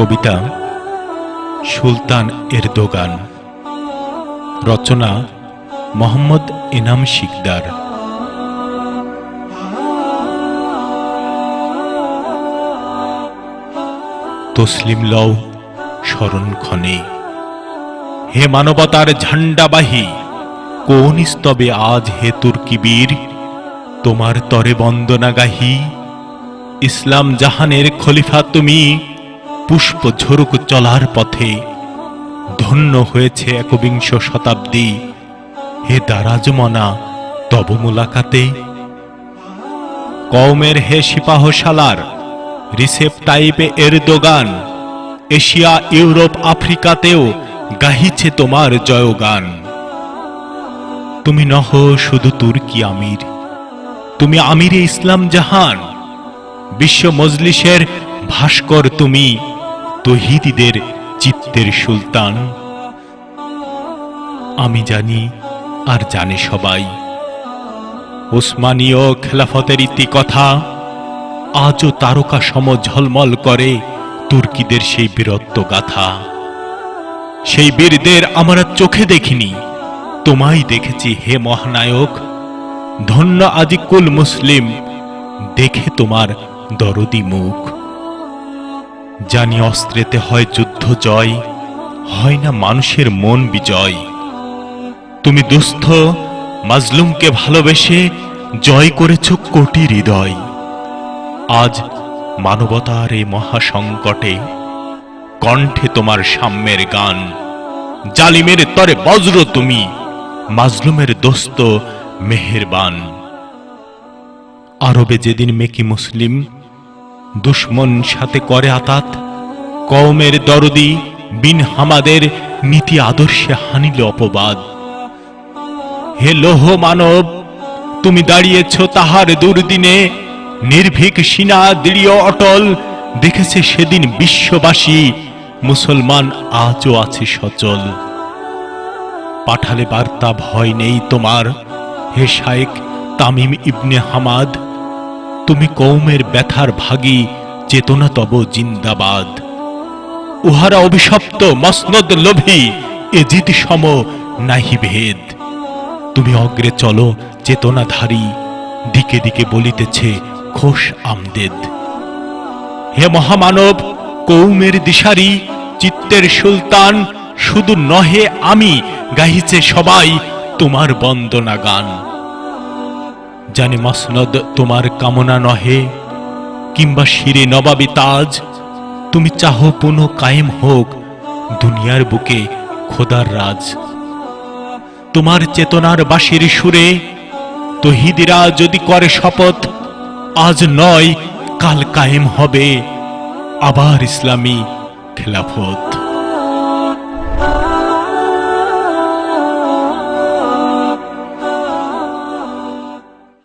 কবিতা Sultan Erdogan. রচনা মোহাম্মদ এনাম শিকদার। তসলিম লও স্মরণ ক্ষণে হে মানবতার ঝান্ডাবাহী, কোন স্তবে আজ হে তুর্কি বীর? তোমার তরে বন্দনা গাহি ইসলাম জাহানের খলিফা তুমি পুষ্প ঝরুক চলার পথে ধন্য হয়েছে একবিংশ শতাব্দী। হে দারাজমনা, তব মুলাকাতে। কওমের হে সিপাহশালার, রিসেপ টাইপে এর দোগান এশিয়া, ইউরোপ, আফ্রিকাতেও গাহিছে তোমার জয়গান। তুমি নহ শুধু তুর্কি আমির, তুমি আমিরে ইসলাম জাহান। বিশ্ব মজলিসের ভাস্কর তুমি তহিদিদের চিত্তের সুলতান। আমি জানি আর জানে সবাই। ওসমানীয় খেলাফতের ইতি কথা, আজও তারকা সম ঝলমল করে তুর্কিদের সেই বীরত্ব গাথা। সেই বীরদের আমরা চোখে দেখিনি, তোমায় দেখেছি হে মহানায়ক। ধন্য আজি কুল মুসলিম, দেখে তোমার দরদি মুখ। জানি অস্ত্রেতে হয় যুদ্ধ জয়, হয় না মানুষের মন বিজয়। তুমি দুস্থ, মাজলুমকে ভালোবেসে জয় করেছ কোটি হৃদয়। আজ মানবতার এই মহাসংকটে কণ্ঠে তোমার সাম্যের গান। জালিমের তরে বজ্র তুমি, মাজলুমের দোস্ত মেহেরবান। আরবে যেদিন মেকি মুসলিম দুশ্মন সাথে করে আতাত। কওমের দরদি বিন হামাদের নীতি আদর্শে হানিল অপবাদ। হে লোহ মানব, তুমি দাঁড়িয়েছ তাহার দুর্দিনে। নির্ভীক সিনা, দৃঢ় অটল, দেখেছে সেদিন বিশ্ববাসী। মুসলমান আজও আছে সচল। পাঠালে বার্তা ভয় নেই তোমার। হে শায়েক তামিম ইবনে হামাদ তুমি কৌমের ব্যথার ভাগী, চেতনা তব জিন্দাবাদ। উহারা অভিশপ্ত, মসনদ লোভী, এ জিত সম নাহি ভেদ। তুমি অগ্রে চলো, চেতনাধারী, দিকে দিকে বলিতেছে খোশ আমদেদ। হে মহামানব কৌমের দিশারি, চিত্তের সুলতান, শুধু নহে আমি, গাহিছে সবাই তোমার বন্দনা গান জানি মসনদ তোমার কামনা নহে, কিংবা শিরে নবাবি তাজ, তুমি চাহো পুনঃ কায়েম হোক দুনিয়ার বুকে খোদার রাজ। তোমার চেতনার বাসির সুরে তহিদিরা যদি করে শপথ, আজ নয় কাল কায়েম হবে আবার ইসলামী খেলাফত।